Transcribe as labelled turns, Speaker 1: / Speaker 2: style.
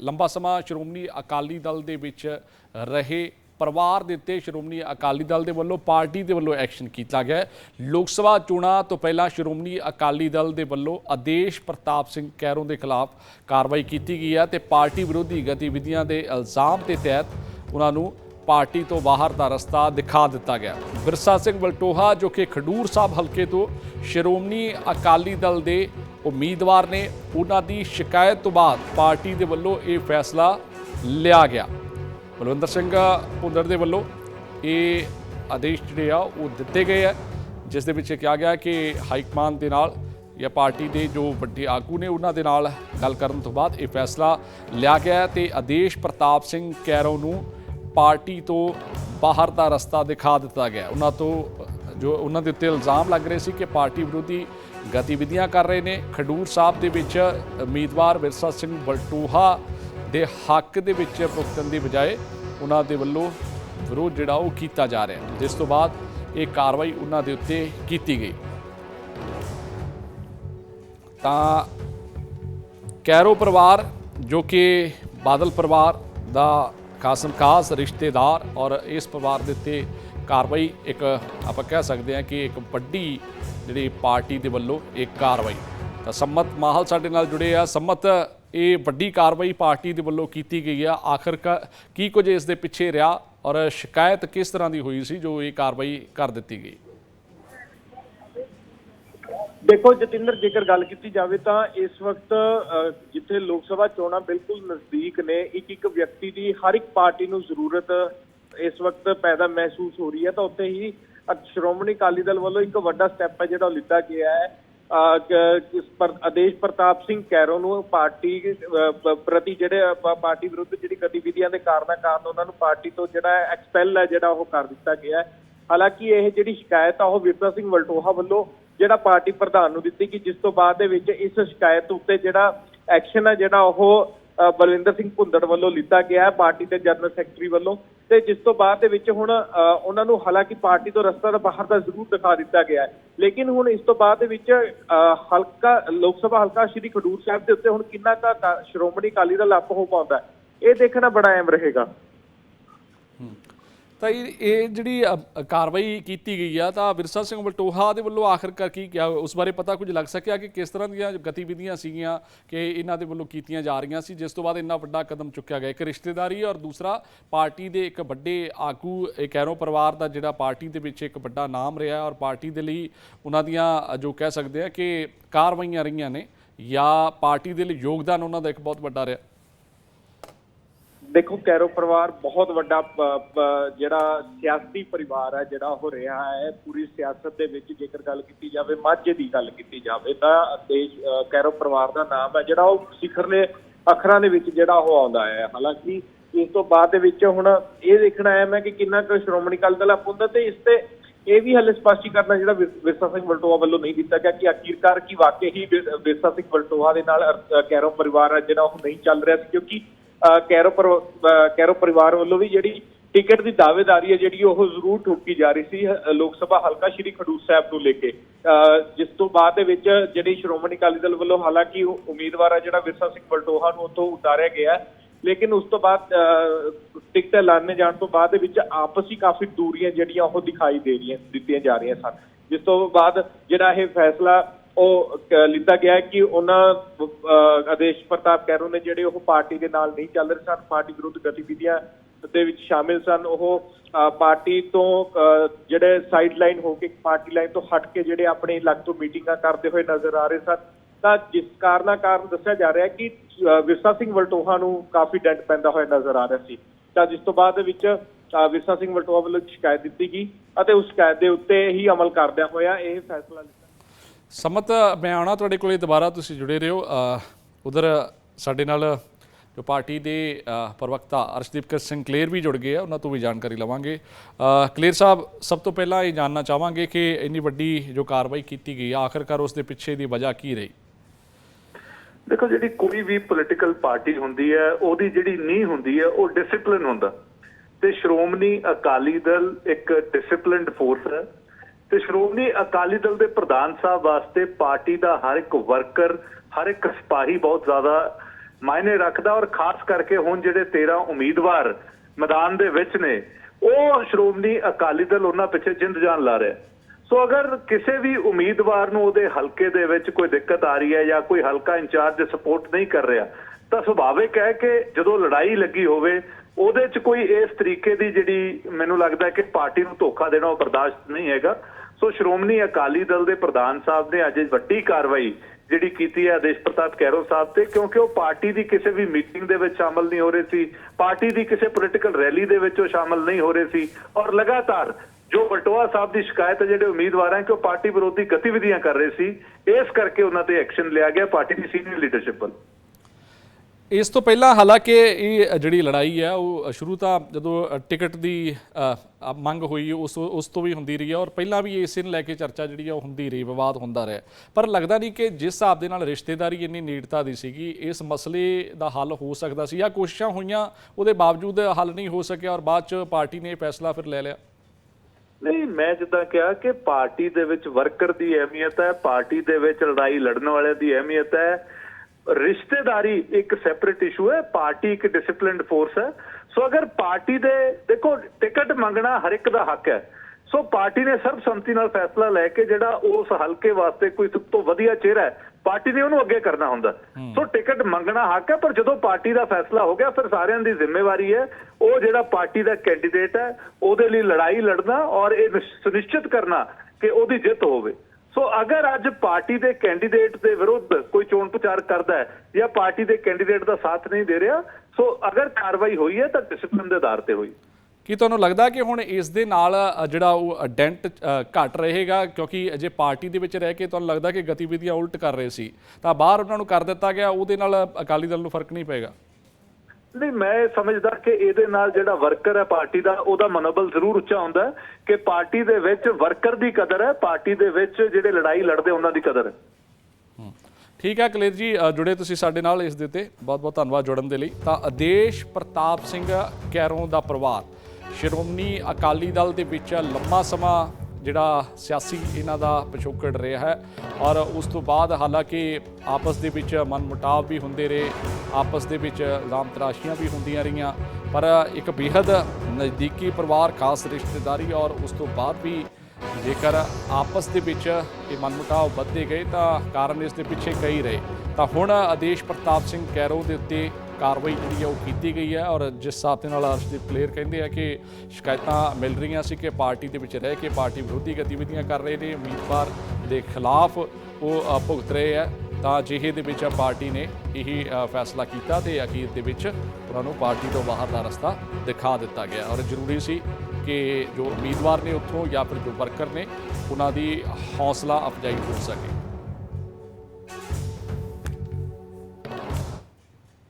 Speaker 1: ਲੰਬਾ ਸਮਾਂ ਸ਼੍ਰੋਮਣੀ ਅਕਾਲੀ ਦਲ ਦੇ ਵਿੱਚ ਰਹੇ ਪਰਿਵਾਰ ਦੇ ਉੱਤੇ ਸ਼੍ਰੋਮਣੀ ਅਕਾਲੀ ਦਲ ਦੇ ਵੱਲੋਂ, ਪਾਰਟੀ ਦੇ ਵੱਲੋਂ ਐਕਸ਼ਨ ਕੀਤਾ ਗਿਆ ਲੋਕ ਸਭਾ ਚੋਣਾਂ ਤੋਂ ਪਹਿਲਾਂ ਸ਼੍ਰੋਮਣੀ ਅਕਾਲੀ ਦਲ ਦੇ ਵੱਲੋਂ ਆਦੇਸ਼ ਪ੍ਰਤਾਪ ਸਿੰਘ ਕੈਰੋਂ ਦੇ ਖਿਲਾਫ ਕਾਰਵਾਈ ਕੀਤੀ ਗਈ ਹੈ ਤੇ ਪਾਰਟੀ ਵਿਰੋਧੀ ਗਤੀਵਿਧੀਆਂ ਦੇ ਇਲਜ਼ਾਮ ਦੇ ਤਹਿਤ ਉਹਨਾਂ ਨੂੰ ਪਾਰਟੀ ਤੋਂ ਬਾਹਰ ਦਾ ਰਸਤਾ ਦਿਖਾ ਦਿੱਤਾ ਗਿਆ ਬਿਰਸਾ ਸਿੰਘ ਬਲਟੋਹਾ ਜੋ ਕਿ ਖਡੂਰ ਸਾਹਿਬ ਹਲਕੇ ਤੋਂ ਸ਼੍ਰੋਮਣੀ ਅਕਾਲੀ ਦਲ ਦੇ ਉਮੀਦਵਾਰ ਨੇ ਉਹਨਾਂ ਦੀ ਸ਼ਿਕਾਇਤ ਤੋਂ ਬਾਅਦ ਪਾਰਟੀ ਦੇ ਵੱਲੋਂ ਇਹ ਫੈਸਲਾ ਲਿਆ ਗਿਆ। ਬਲਵਿੰਦਰ ਸਿੰਘ ਭੁੰਦੜ ਦੇ ਵੱਲੋਂ ਇਹ ਆਦੇਸ਼ ਜਿਹੜੇ ਆ, ਉਹ ਦਿੱਤੇ ਗਏ ਆ, ਜਿਸ ਦੇ ਵਿੱਚ ਕਿਹਾ ਗਿਆ ਕਿ ਹਾਈ ਕਮਾਂਡ ਦੇ ਨਾਲ ਜਾਂ ਪਾਰਟੀ ਦੇ ਜੋ ਵੱਡੇ ਆਗੂ ਨੇ ਉਹਨਾਂ ਦੇ ਨਾਲ ਗੱਲ ਕਰਨ ਤੋਂ ਬਾਅਦ ਇਹ ਫੈਸਲਾ ਲਿਆ ਗਿਆ ਹੈ ਤੇ ਆਦੇਸ਼ ਪ੍ਰਤਾਪ ਸਿੰਘ ਕੈਰੋਂ ਨੂੰ ਪਾਰਟੀ ਤੋਂ ਬਾਹਰ ਦਾ ਰਸਤਾ ਦਿਖਾ ਦਿੱਤਾ ਗਿਆ। ਉਹਨਾਂ ਤੋਂ ਜੋ, ਉਹਨਾਂ ਦੇ ਉੱਤੇ ਇਲਜ਼ਾਮ ਲੱਗ ਰਹੇ ਸੀ ਕਿ ਪਾਰਟੀ ਵਿਰੋਧੀ ਗਤੀਵਿਧੀਆਂ ਕਰ ਰਹੇ ਨੇ। ਖਡੂਰ ਸਾਹਿਬ ਦੇ ਵਿੱਚ ਉਮੀਦਵਾਰ ਵਿਰਸਾ ਸਿੰਘ ਬਲਟੂਹਾ ਦੇ ਹੱਕ ਦੇ ਵਿੱਚ ਭੁਗਤਣ ਦੀ ਬਜਾਏ ਉਹਨਾਂ ਦੇ ਵੱਲੋਂ ਵਿਰੋਧ ਜਿਹੜਾ ਉਹ ਕੀਤਾ ਜਾ ਰਿਹਾ ਜਿਸ ਤੋਂ ਬਾਅਦ ਇਹ ਕਾਰਵਾਈ ਉਹਨਾਂ ਦੇ ਉੱਤੇ ਕੀਤੀ ਗਈ। ਤਾਂ ਕੈਰੋ ਪਰਿਵਾਰ ਜੋ ਕਿ ਬਾਦਲ ਪਰਿਵਾਰ ਦਾ ਖਾਸਮ ਖਾਸ ਰਿਸ਼ਤੇਦਾਰ ਔਰ ਇਸ ਪਰਿਵਾਰ ਦੇ ਉੱਤੇ ਕਾਰਵਾਈ ਇੱਕ ਆਪਾਂ ਕਹਿ ਸਕਦੇ ਹਾਂ ਕਿ ਇੱਕ ਵੱਡੀ ਜਿਹੜੀ ਪਾਰਟੀ ਦੇ ਵੱਲੋਂ ਇੱਕ ਕਾਰਵਾਈ। ਤਾਂ ਸੰਮਤ ਮਾਹਲ ਸਾਡੇ ਨਾਲ ਜੁੜੇ ਆ। ਸੰਮਤ, ਇਹ ਵੱਡੀ ਕਾਰਵਾਈ ਪਾਰਟੀ ਦੇ ਵੱਲੋਂ ਕੀਤੀ ਗਈ ਆ। ਆਖਰ ਕੀ ਕੁਝ ਇਸ ਦੇ ਪਿੱਛੇ ਰਿਹਾ ਔਰ ਸ਼ਿਕਾਇਤ ਕਿਸ ਤਰ੍ਹਾਂ ਦੀ ਹੋਈ ਸੀ ਜੋ ਇਹ ਕਾਰਵਾਈ ਕਰ ਦਿੱਤੀ ਗਈ?
Speaker 2: ਦੇਖੋ, ਜਤਿੰਦਰ, ਜੇਕਰ ਗੱਲ ਕੀਤੀ ਜਾਵੇ ਤਾਂ ਇਸ ਵਕਤ ਜਿੱਥੇ ਲੋਕ ਸਭਾ ਚੋਣਾਂ ਬਿਲਕੁਲ ਨਜ਼ਦੀਕ ਨੇ ਇੱਕ ਇੱਕ ਵਿਅਕਤੀ ਦੀ ਹਰ ਇੱਕ ਪਾਰਟੀ ਨੂੰ ਜ਼ਰੂਰਤ ਇਸ ਵਕਤ ਪੈਦਾ ਮਹਿਸੂਸ ਹੋ ਰਹੀ ਹੈ, ਤਾਂ ਉੱਥੇ ਹੀ ਸ਼੍ਰੋਮਣੀ ਅਕਾਲੀ ਦਲ ਵੱਲੋਂ ਇੱਕ ਵੱਡਾ ਸਟੈਪ ਹੈ ਜਿਹੜਾ ਲਿੱਤਾ ਗਿਆ ਹੈ। ਪਰ, ਆਦੇਸ਼ ਪ੍ਰਤਾਪ ਸਿੰਘ ਕੈਰੋ ਨੂੰ ਪਾਰਟੀ ਪ੍ਰਤੀ ਜਿਹੜੇ ਪਾਰਟੀ ਵਿਰੁੱਧ ਜਿਹੜੀ ਗਤੀਵਿਧੀਆਂ ਦੇ ਕਾਰਨਾਂ ਕਾਰਨ ਉਹਨਾਂ ਨੂੰ ਪਾਰਟੀ ਤੋਂ ਜਿਹੜਾ ਐਕਸਪੈਲ ਹੈ, ਜਿਹੜਾ ਉਹ ਕਰ ਦਿੱਤਾ ਗਿਆ ਹੈ। ਹਾਲਾਂਕਿ ਇਹ ਜਿਹੜੀ ਸ਼ਿਕਾਇਤ ਆ, ਉਹ ਵਿਰਸਾ ਸਿੰਘ ਵਲਟੋਹਾ ਵੱਲੋਂ ਜਿਹੜਾ ਪਾਰਟੀ ਪ੍ਰਧਾਨ ਨੂੰ ਦਿੱਤੀ ਕਿ ਜਿਸ ਤੋਂ ਬਾਅਦ ਦੇ ਵਿੱਚ ਇਸ ਸ਼ਿਕਾਇਤ ਉੱਤੇ ਜਿਹੜਾ ਐਕਸ਼ਨ ਹੈ ਜਿਹੜਾ ਉਹ ਬਲਵਿੰਦਰ ਸਿੰਘ ਭੁੰਦੜ ਵੱਲੋਂ ਲਿੱਤਾ ਗਿਆ ਹੈ ਪਾਰਟੀ ਦੇ ਜਨਰਲ ਸੈਕਟਰੀ ਵੱਲੋਂ। ਤੇ ਜਿਸ ਤੋਂ ਬਾਅਦ ਦੇ ਵਿੱਚ ਹੁਣ ਅ, ਉਹਨਾਂ ਨੂੰ ਹਾਲਾਂਕਿ ਪਾਰਟੀ ਤੋਂ ਰਸਤਾ ਦਾ ਬਾਹਰ ਦਾ ਜ਼ਰੂਰ ਦਿਖਾ ਦਿੱਤਾ ਗਿਆ ਹੈ। ਲੇਕਿਨ ਹੁਣ ਇਸ ਤੋਂ ਬਾਅਦ ਦੇ ਵਿੱਚ ਅ, ਹਲਕਾ ਲੋਕ ਸਭਾ ਹਲਕਾ ਸ਼੍ਰੀ ਖਡੂਰ ਸਾਹਿਬ ਦੇ ਉੱਤੇ ਹੁਣ ਕਿੰਨਾ ਕੁ ਕਾ- ਸ਼੍ਰੋਮਣੀ ਅਕਾਲੀ ਦਲ ਅੱਪ ਹੋ ਪਾਉਂਦਾ ਇਹ ਦੇਖਣਾ ਬੜਾ ਅਹਿਮ ਰਹੇਗਾ।
Speaker 1: ਤਾਂ ਇਹ ਇਹ ਜਿਹੜੀ ਅ, ਕਾਰਵਾਈ ਕੀਤੀ ਗਈ ਆ ਤਾਂ ਵਿਰਸਾ ਸਿੰਘ ਬਲਟੋਹਾ ਦੇ ਵੱਲੋਂ ਆਖਰਕਾਰ ਕੀ ਕਿਹਾ ਉਸ ਬਾਰੇ ਪਤਾ ਕੁਝ ਲੱਗ ਸਕਿਆ ਕਿ ਕਿਸ ਤਰ੍ਹਾਂ ਦੀਆਂ ਗਤੀਵਿਧੀਆਂ ਸੀਗੀਆਂ ਕਿ ਇਹਨਾਂ ਦੇ ਵੱਲੋਂ ਕੀਤੀਆਂ ਜਾ ਰਹੀਆਂ ਸੀ ਜਿਸ ਤੋਂ ਬਾਅਦ ਇੰਨਾ ਵੱਡਾ ਕਦਮ ਚੁੱਕਿਆ ਗਿਆ। ਇੱਕ ਰਿਸ਼ਤੇਦਾਰੀ ਔਰ ਦੂਸਰਾ ਪਾਰਟੀ ਦੇ ਇੱਕ ਵੱਡੇ ਆਗੂ ਇਹ ਕੈਰੋ ਪਰਿਵਾਰ ਦਾ ਜਿਹੜਾ ਪਾਰਟੀ ਦੇ ਵਿੱਚ ਇੱਕ ਵੱਡਾ ਨਾਮ ਰਿਹਾ ਔਰ ਪਾਰਟੀ ਦੇ ਲਈ ਉਹਨਾਂ ਦੀਆਂ ਅ, ਜੋ ਕਹਿ ਸਕਦੇ ਆ ਕਿ ਕਾਰਵਾਈਆਂ ਰਹੀਆਂ ਨੇ ਜਾਂ ਪਾਰਟੀ ਦੇ ਲਈ ਯੋਗਦਾਨ ਉਹਨਾਂ ਦਾ ਇੱਕ ਬਹੁਤ ਵੱਡਾ ਰਿਹਾ।
Speaker 2: ਦੇਖੋ, ਕੈਰੋ ਪਰਿਵਾਰ ਬਹੁਤ ਵੱਡਾ ਜਿਹੜਾ ਸਿਆਸੀ ਪਰਿਵਾਰ ਹੈ, ਜਿਹੜਾ ਉਹ ਰਿਹਾ ਹੈ, ਪੂਰੀ ਸਿਆਸਤ ਦੇ ਵਿੱਚ ਜੇਕਰ ਗੱਲ ਕੀਤੀ ਜਾਵੇ, ਮਾਝੇ ਦੀ ਗੱਲ ਕੀਤੀ ਜਾਵੇ, ਤਾਂ ਦੇਸ਼ ਕੈਰੋ ਪਰਿਵਾਰ ਦਾ ਨਾਮ ਹੈ, ਜਿਹੜਾ ਉਹ ਸਿਖਰਲੇ ਅੱਖਰਾਂ ਦੇ ਵਿੱਚ ਜਿਹੜਾ ਉਹ ਆਉਂਦਾ ਹੈ। ਹਾਲਾਂਕਿ ਇਸ ਤੋਂ ਬਾਅਦ ਦੇ ਵਿੱਚ ਹੁਣ ਇਹ ਦੇਖਣਾ ਹੈ ਮੈਂ ਕਿ ਕਿੰਨਾ ਕੁ ਸ਼੍ਰੋਮਣੀ ਅਕਾਲੀ ਦਲ ਆਪੁੰਦਾ ਤੇ ਇਸ ਤੇ ਇਹ ਵੀ ਹਲੇ ਸਪਸ਼ਟੀਕਰਨ ਜਿਹੜਾ ਵਿਰਸਾ ਸਿੰਘ ਵਲਟੋਆ ਵੱਲੋਂ ਨਹੀਂ ਦਿੱਤਾ ਗਿਆ ਕਿ ਅਖੀਰਕਾਰ ਕੀ ਵਾਕਈ ਹੀ ਵਿਰਸਾ ਸਿੰਘ ਵਲਟੋਆ ਦੇ ਨਾਲ ਕੈਰੋ ਪਰਿਵਾਰ ਹੈ, ਜਿਹੜਾ ਉਹ ਨਹੀਂ ਚੱਲ ਰਿਹਾ ਸੀ, ਕਿਉਂਕਿ ਕੈਰੋ ਪਰ ਕੈਰੋ ਪਰਿਵਾਰ ਵੱਲੋਂ ਵੀ ਜਿਹੜੀ ਟਿਕਟ ਦੀ ਦਾਅਵੇਦਾਰੀ ਹੈ ਜਿਹੜੀ ਉਹ ਜ਼ਰੂਰ ਠੋਕੀ ਜਾ ਰਹੀ ਸੀ ਲੋਕ ਸਭਾ ਹਲਕਾ ਸ਼੍ਰੀ ਖਡੂਰ ਸਾਹਿਬ ਨੂੰ ਲੈ ਕੇ। ਅ, ਜਿਸ ਤੋਂ ਬਾਅਦ ਦੇ ਵਿੱਚ ਜਿਹੜੀ ਸ਼੍ਰੋਮਣੀ ਅਕਾਲੀ ਦਲ ਵੱਲੋਂ ਹਾਲਾਂਕਿ ਉਮੀਦਵਾਰ ਹੈ ਜਿਹੜਾ ਵਿਰਸਾ ਸਿੰਘ ਬਲਟੋਹਾ ਨੂੰ ਉੱਥੋਂ ਉਤਾਰਿਆ ਗਿਆ ਲੇਕਿਨ ਉਸ ਤੋਂ ਬਾਅਦ ਅ, ਟਿਕਟ ਐਲਾਨੇ ਜਾਣ ਤੋਂ ਬਾਅਦ ਦੇ ਵਿੱਚ ਆਪਸੀ ਕਾਫੀ ਦੂਰੀਆਂ ਜਿਹੜੀਆਂ ਉਹ ਦਿਖਾਈ ਦੇ ਰਹੀਆਂ ਦਿੱਤੀਆਂ ਜਾ ਰਹੀਆਂ ਸਨ। ਜਿਸ ਤੋਂ ਬਾਅਦ ਜਿਹੜਾ ਇਹ ਫੈਸਲਾ ਉਹ ਲਿੱਤਾ ਗਿਆ ਕਿ ਉਹਨਾਂ ਅ, ਆਦੇਸ਼ ਪ੍ਰਤਾਪ ਕੈਰੋ ਨੇ ਜਿਹੜੇ ਉਹ ਪਾਰਟੀ ਦੇ ਨਾਲ ਨਹੀਂ ਚੱਲ ਰਹੇ ਸਨ ਪਾਰਟੀ ਵਿਰੁੱਧ ਗਤੀਵਿਧੀਆਂ ਦੇ ਵਿੱਚ ਸ਼ਾਮਿਲ ਸਨ। ਉਹ ਪਾਰਟੀ ਤੋਂ ਅ, ਜਿਹੜੇ ਸਾਈਡ ਲਾਈਨ ਹੋ ਕੇ ਪਾਰਟੀ ਲਾਈਨ ਤੋਂ ਹਟ ਕੇ ਜਿਹੜੇ ਆਪਣੇ ਇਲਾਕੇ ਤੋਂ ਮੀਟਿੰਗਾਂ ਕਰਦੇ ਹੋਏ ਨਜ਼ਰ ਆ ਰਹੇ ਸਨ। ਤਾਂ ਜਿਸ ਕਾਰਨਾ ਕਾਰਨ ਦੱਸਿਆ ਜਾ ਰਿਹਾ ਕਿ ਵਿਰਸਾ ਸਿੰਘ ਵਲਟੋਹਾ ਨੂੰ ਕਾਫੀ ਡੈਂਟ ਪੈਂਦਾ ਹੋਇਆ ਨਜ਼ਰ ਆ ਰਿਹਾ ਸੀ। ਤਾਂ ਜਿਸ ਤੋਂ ਬਾਅਦ ਵਿੱਚ ਵਿਰਸਾ ਸਿੰਘ ਵਲਟੋਹਾ ਵੱਲੋਂ ਸ਼ਿਕਾਇਤ ਦਿੱਤੀ ਗਈ ਅਤੇ ਉਸ ਸ਼ਿਕਾਇਤ ਦੇ ਉੱਤੇ ਹੀ ਅਮਲ ਕਰਦਿਆਂ ਹੋਇਆ ਇਹ ਫੈਸਲਾ ਲਿੱਤਾ
Speaker 1: ਸਮਤ, ਮੈਂ ਆਉਣਾ ਤੁਹਾਡੇ ਕੋਲੇ ਦੁਬਾਰਾ, ਤੁਸੀਂ ਜੁੜੇ ਰਹੋ। ਉਧਰ ਸਾਡੇ ਨਾਲ ਜੋ ਪਾਰਟੀ ਦੇ ਪ੍ਰਵਕਤਾ ਅਰਸ਼ਦੀਪ ਸਿੰਘ ਕਲੇਰ ਵੀ ਜੁੜ ਗਏ ਆ, ਉਹਨਾਂ ਤੋਂ ਵੀ ਜਾਣਕਾਰੀ ਲਵਾਂਗੇ। ਕਲੇਰ ਸਾਹਿਬ, ਸਭ ਤੋਂ ਪਹਿਲਾਂ ਇਹ ਜਾਣਨਾ ਚਾਹਾਂਗੇ ਕਿ ਇੰਨੀ ਵੱਡੀ ਜੋ ਕਾਰਵਾਈ ਕੀਤੀ ਗਈ ਆ ਆਖਰਕਾਰ ਉਸ ਦੇ ਪਿੱਛੇ ਦੀ ਵਜ੍ਹਾ ਕੀ ਰਹੀ?
Speaker 3: ਦੇਖੋ, ਜਿਹੜੀ ਕੋਈ ਵੀ ਪੋਲੀਟੀਕਲ ਪਾਰਟੀ ਹੁੰਦੀ ਹੈ, ਉਹਦੀ ਜਿਹੜੀ ਨੀਂਹ ਹੁੰਦੀ ਹੈ, ਉਹ ਡਿਸਪਲਿਨ ਹੁੰਦਾ। ਤੇ ਸ਼੍ਰੋਮਣੀ ਅਕਾਲੀ ਦਲ ਇੱਕ ਡਿਸਪਲਿਨਡ ਫੋਰਸ ਹੈ। ਤੇ ਸ਼੍ਰੋਮਣੀ ਅਕਾਲੀ ਦਲ ਦੇ ਪ੍ਰਧਾਨ ਸਾਹਿਬ ਵਾਸਤੇ ਪਾਰਟੀ ਦਾ ਹਰ ਇੱਕ ਵਰਕਰ, ਹਰ ਇੱਕ ਸਿਪਾਹੀ ਬਹੁਤ ਜ਼ਿਆਦਾ ਮਾਇਨੇ ਰੱਖਦਾ ਔਰ ਖਾਸ ਕਰਕੇ ਹੁਣ ਜਿਹੜੇ 13 ਉਮੀਦਵਾਰ ਮੈਦਾਨ ਦੇ ਵਿੱਚ ਨੇ, ਉਹ ਸ਼੍ਰੋਮਣੀ ਅਕਾਲੀ ਦਲ ਉਹਨਾਂ ਪਿੱਛੇ ਜਿੰਦ ਜਾਨ ਲਾ ਰਿਹਾ ਸੋ ਅਗਰ ਕਿਸੇ ਵੀ ਉਮੀਦਵਾਰ ਨੂੰ ਉਹਦੇ ਹਲਕੇ ਦੇ ਵਿੱਚ ਕੋਈ ਦਿੱਕਤ ਆ ਰਹੀ ਹੈ ਜਾਂ ਕੋਈ ਹਲਕਾ ਇੰਚਾਰਜ ਸਪੋਰਟ ਨਹੀਂ ਕਰ ਰਿਹਾ, ਤਾਂ ਸੁਭਾਵਿਕ ਹੈ ਕਿ ਜਦੋਂ ਲੜਾਈ ਲੱਗੀ ਹੋਵੇ, ਉਹਦੇ 'ਚ ਕੋਈ ਇਸ ਤਰੀਕੇ ਦੀ ਜਿਹੜੀ ਮੈਨੂੰ ਲੱਗਦਾ ਕਿ ਪਾਰਟੀ ਨੂੰ ਧੋਖਾ ਦੇਣਾ ਉਹ ਬਰਦਾਸ਼ਤ ਨਹੀਂ ਹੈਗਾ। ਸੋ ਸ਼੍ਰੋਮਣੀ ਅਕਾਲੀ ਦਲ ਦੇ ਪ੍ਰਧਾਨ ਸਾਹਿਬ ਨੇ ਅੱਜ ਵੱਡੀ ਕਾਰਵਾਈ ਜਿਹੜੀ ਕੀਤੀ ਹੈ ਆਦੇਸ਼ ਪ੍ਰਤਾਪ ਕੈਰੋ ਸਾਹਿਬ ਤੇ, ਕਿਉਂਕਿ ਉਹ ਪਾਰਟੀ ਦੀ ਕਿਸੇ ਵੀ ਮੀਟਿੰਗ ਦੇ ਵਿੱਚ ਸ਼ਾਮਲ ਨਹੀਂ ਹੋ ਰਹੇ ਸੀ, ਪਾਰਟੀ ਦੀ ਕਿਸੇ ਪੋਲੀਟੀਕਲ ਰੈਲੀ ਦੇ ਵਿੱਚ ਉਹ ਸ਼ਾਮਲ ਨਹੀਂ ਹੋ ਰਹੇ ਸੀ ਔਰ ਲਗਾਤਾਰ ਜੋ ਬਟੋਆ ਸਾਹਿਬ ਦੀ ਸ਼ਿਕਾਇਤ ਹੈ, ਜਿਹੜੇ ਉਮੀਦਵਾਰ ਹੈ ਕਿ ਉਹ ਪਾਰਟੀ ਵਿਰੋਧੀ ਗਤੀਵਿਧੀਆਂ ਕਰ ਰਹੇ ਸੀ, ਇਸ ਕਰਕੇ ਉਹਨਾਂ ਤੇ ਐਕਸ਼ਨ ਲਿਆ ਗਿਆ, ਪਾਰਟੀ ਦੀ ਸੀਨੀਅਰ ਲੀਡਰਸ਼ਿਪ ਵੱਲ।
Speaker 1: ਇਸ ਤੋਂ ਪਹਿਲਾਂ ਹਾਲਾਂਕਿ ਇਹ ਜਿਹੜੀ ਲੜਾਈ ਹੈ, ਉਹ ਸ਼ੁਰੂ ਤਾਂ ਜਦੋਂ ਟਿਕਟ ਦੀ ਮੰਗ ਹੋਈ, ਉਸ ਉਸ ਤੋਂ ਵੀ ਹੁੰਦੀ ਰਹੀ ਹੈ ਔਰ ਪਹਿਲਾਂ ਵੀ ਇਸੇ ਨੂੰ ਲੈ ਕੇ ਚਰਚਾ ਜਿਹੜੀ ਆ ਉਹ ਹੁੰਦੀ ਰਹੀ, ਵਿਵਾਦ ਹੁੰਦਾ ਰਿਹਾ। ਪਰ ਲੱਗਦਾ ਨਹੀਂ ਕਿ ਜਿਸ ਹਿਸਾਬ ਦੇ ਨਾਲ ਰਿਸ਼ਤੇਦਾਰੀ ਇੰਨੀ ਨੇੜਤਾ ਦੀ ਸੀਗੀ, ਇਸ ਮਸਲੇ ਦਾ ਹੱਲ ਹੋ ਸਕਦਾ ਸੀ ਜਾਂ ਕੋਸ਼ਿਸ਼ਾਂ ਹੋਈਆਂ, ਉਹਦੇ ਬਾਵਜੂਦ ਹੱਲ ਨਹੀਂ ਹੋ ਸਕਿਆ ਔਰ ਬਾਅਦ ਚ ਪਾਰਟੀ ਨੇ ਇਹ ਫੈਸਲਾ ਫਿਰ ਲੈ ਲਿਆ।
Speaker 3: ਨਹੀਂ, ਮੈਂ ਜਿੱਦਾਂ ਕਿਹਾ ਕਿ ਪਾਰਟੀ ਦੇ ਵਿੱਚ ਵਰਕਰ ਦੀ ਅਹਿਮੀਅਤ ਹੈ, ਪਾਰਟੀ ਦੇ ਵਿੱਚ ਲੜਾਈ ਲੜਨ ਵਾਲਿਆਂ ਦੀ ਅਹਿਮੀਅਤ ਹੈ ਰਿਸ਼ਤੇਦਾਰੀ ਇੱਕ ਸੈਪਰੇਟ ਇਸ਼ੂ ਹੈ ਪਾਰਟੀ ਇੱਕ ਡਿਸਪਲਿਨਡ ਫੋਰਸ ਹੈ। ਸੋ ਅਗਰ ਪਾਰਟੀ ਦੇ ਦੇਖੋ ਟਿਕਟ ਮੰਗਣਾ ਹਰ ਇੱਕ ਦਾ ਹੱਕ ਹੈ। ਸੋ ਪਾਰਟੀ ਨੇ ਸਰਬਸੰਮਤੀ ਨਾਲ ਫੈਸਲਾ ਲੈ ਕੇ ਜਿਹੜਾ ਉਸ ਹਲਕੇ ਵਾਸਤੇ ਕੋਈ ਸਭ ਤੋਂ ਵਧੀਆ ਚਿਹਰਾ ਹੈ ਪਾਰਟੀ ਨੇ ਉਹਨੂੰ ਅੱਗੇ ਕਰਨਾ ਹੁੰਦਾ। ਸੋ ਟਿਕਟ ਮੰਗਣਾ ਹੱਕ ਹੈ ਪਰ ਜਦੋਂ ਪਾਰਟੀ ਦਾ ਫੈਸਲਾ ਹੋ ਗਿਆ ਫਿਰ ਸਾਰਿਆਂ ਦੀ ਜ਼ਿੰਮੇਵਾਰੀ ਹੈ ਉਹ ਜਿਹੜਾ ਪਾਰਟੀ ਦਾ ਕੈਂਡੀਡੇਟ ਹੈ ਉਹਦੇ ਲਈ ਲੜਾਈ ਲੜਨਾ ਔਰ ਇਹ ਨਿਸ਼- ਸੁਨਿਸ਼ਚਿਤ ਕਰਨਾ ਕਿ ਉਹਦੀ ਜਿੱਤ ਹੋਵੇ। ਸੋ ਅਗਰ ਅੱਜ ਪਾਰਟੀ ਦੇ ਕੈਂਡੀਡੇਟ ਦੇ ਵਿਰੁੱਧ ਕੋਈ ਚੋਣ ਪ੍ਰਚਾਰ ਕਰਦਾ ਹੈ ਜਾਂ ਪਾਰਟੀ ਦੇ ਕੈਂਡੀਡੇਟ ਦਾ ਸਾਥ ਨਹੀਂ ਦੇ ਰਿਹਾ, ਸੋ ਅਗਰ ਕਾਰਵਾਈ ਹੋਈ ਹੈ ਤਾਂ ਡਿਸਪਲਿਨ ਦੇ ਆਧਾਰ ਤੇ ਹੋਈ।
Speaker 1: ਕੀ ਤੁਹਾਨੂੰ ਲੱਗਦਾ ਕਿ ਹੁਣ ਇਸ ਦੇ ਨਾਲ ਜਿਹੜਾ ਉਹ ਡੈਂਟ ਘਟ ਰਹੇਗਾ? ਕਿਉਂਕਿ ਅਜੇ ਪਾਰਟੀ ਦੇ ਵਿੱਚ ਰਹਿ ਕੇ ਤੁਹਾਨੂੰ ਲੱਗਦਾ ਕਿ ਗਤੀਵਿਧੀਆਂ ਉਲਟ ਕਰ ਰਹੇ ਸੀ। ਤਾਂ ਬਾਹਰ ਉਹਨਾਂ ਨੂੰ ਕਰ ਦਿੱਤਾ ਗਿਆ, ਉਹਦੇ ਨਾਲ ਅਕਾਲੀ ਦਲ ਨੂੰ ਫ਼ਰਕ ਨਹੀਂ ਪਏਗਾ?
Speaker 3: ਨਹੀਂ, ਮੈਂ ਇਹ ਸਮਝਦਾ ਕਿ ਇਹਦੇ ਨਾਲ ਜਿਹੜਾ ਵਰਕਰ ਹੈ ਪਾਰਟੀ ਦਾ, ਉਹਦਾ ਮਨੋਬਲ ਜ਼ਰੂਰ ਉੱਚਾ ਹੁੰਦਾ ਕਿ ਪਾਰਟੀ ਦੇ ਵਿੱਚ ਵਰਕਰ ਦੀ ਕਦਰ ਹੈ, ਪਾਰਟੀ ਦੇ ਵਿੱਚ ਜਿਹੜੇ ਲੜਾਈ ਲੜਦੇ ਉਹਨਾਂ ਦੀ ਕਦਰ ਹੈ।
Speaker 1: ਠੀਕ ਹੈ ਕਲੇਰ ਜੀ ਜੁੜੇ ਤੁਸੀਂ ਸਾਡੇ ਨਾਲ ਇਸ ਦੇ ਉੱਤੇ। ਬਹੁਤ ਬਹੁਤ ਧੰਨਵਾਦ ਜੁੜਨ ਦੇ ਲਈ। ਤਾਂ ਆਦੇਸ਼ ਪ੍ਰਤਾਪ ਸਿੰਘ ਕੈਰੋਂ ਦਾ ਪਰਿਵਾਰ, ਸ਼੍ਰੋਮਣੀ ਅਕਾਲੀ ਦਲ ਦੇ ਵਿੱਚ ਲੰਮਾ ਸਮਾਂ ਜਿਹੜਾ ਸਿਆਸੀ ਇਹਨਾਂ ਦਾ ਪਿਛੋਕੜ ਰਿਹਾ ਹੈ ਔਰ ਉਸ ਤੋਂ ਬਾਅਦ ਹਾਲਾਂਕਿ ਆਪਸ ਦੇ ਵਿੱਚ ਮਨਮੁਟਾਵ ਵੀ ਹੁੰਦੇ ਰਹੇ, ਆਪਸ ਦੇ ਵਿੱਚ ਇਲਜ਼ਾਮ ਤਰਾਸ਼ੀਆਂ ਵੀ ਹੁੰਦੀਆਂ ਰਹੀਆਂ, ਪਰ ਇੱਕ ਬੇਹੱਦ ਨਜ਼ਦੀਕੀ ਪਰਿਵਾਰ, ਖਾਸ ਰਿਸ਼ਤੇਦਾਰੀ ਔਰ ਉਸ ਤੋਂ ਬਾਅਦ ਵੀ ਜੇਕਰ ਆਪਸ ਦੇ ਵਿੱਚ ਇਹ ਮਨਮੁਟਾਵ ਵੱਧਦੇ ਗਏ ਤਾਂ ਕਾਰਨ ਇਸ ਦੇ ਪਿੱਛੇ ਕਈ ਰਹੇ। ਤਾਂ ਹੁਣ ਆਦੇਸ਼ ਪ੍ਰਤਾਪ ਸਿੰਘ ਕੈਰੋ ਦੇ ਉੱਤੇ ਕਾਰਵਾਈ ਜਿਹੜੀ ਹੈ ਉਹ ਕੀਤੀ ਗਈ ਹੈ ਔਰ ਜਿਸ ਹਿਸਾਬ ਦੇ ਨਾਲ ਅਰਸ਼ਦੀਪ ਪਲੇਅਰ ਕਹਿੰਦੇ ਆ ਕਿ ਸ਼ਿਕਾਇਤਾਂ ਮਿਲ ਰਹੀਆਂ ਸੀ ਕਿ ਪਾਰਟੀ ਦੇ ਵਿੱਚ ਰਹਿ ਕੇ ਪਾਰਟੀ ਵਿਰੋਧੀ ਗਤੀਵਿਧੀਆਂ ਕਰ ਰਹੇ ਨੇ, ਉਮੀਦਵਾਰ ਦੇ ਖਿਲਾਫ ਉਹ ਭੁਗਤ ਰਹੇ ਆ ਤਾਂ ਜਿਹੇ ਦੇ ਵਿੱਚ ਪਾਰਟੀ ਨੇ ਇਹੀ ਫੈਸਲਾ ਕੀਤਾ ਤੇ ਅਖੀਰ ਦੇ ਵਿੱਚ ਉਹਨਾਂ ਨੂੰ ਪਾਰਟੀ ਤੋਂ ਬਾਹਰ ਦਾ ਰਸਤਾ ਦਿਖਾ ਦਿੱਤਾ ਗਿਆ। ਔਰ ਜ਼ਰੂਰੀ ਸੀ ਕਿ ਜੋ ਉਮੀਦਵਾਰ ਨੇ ਉੱਥੋਂ ਜਾਂ ਫਿਰ ਜੋ ਵਰਕਰ ਨੇ, ਉਹਨਾਂ ਦੀ ਹੌਸਲਾ ਅਫਜ਼ਾਈ ਹੋ ਸਕੇ।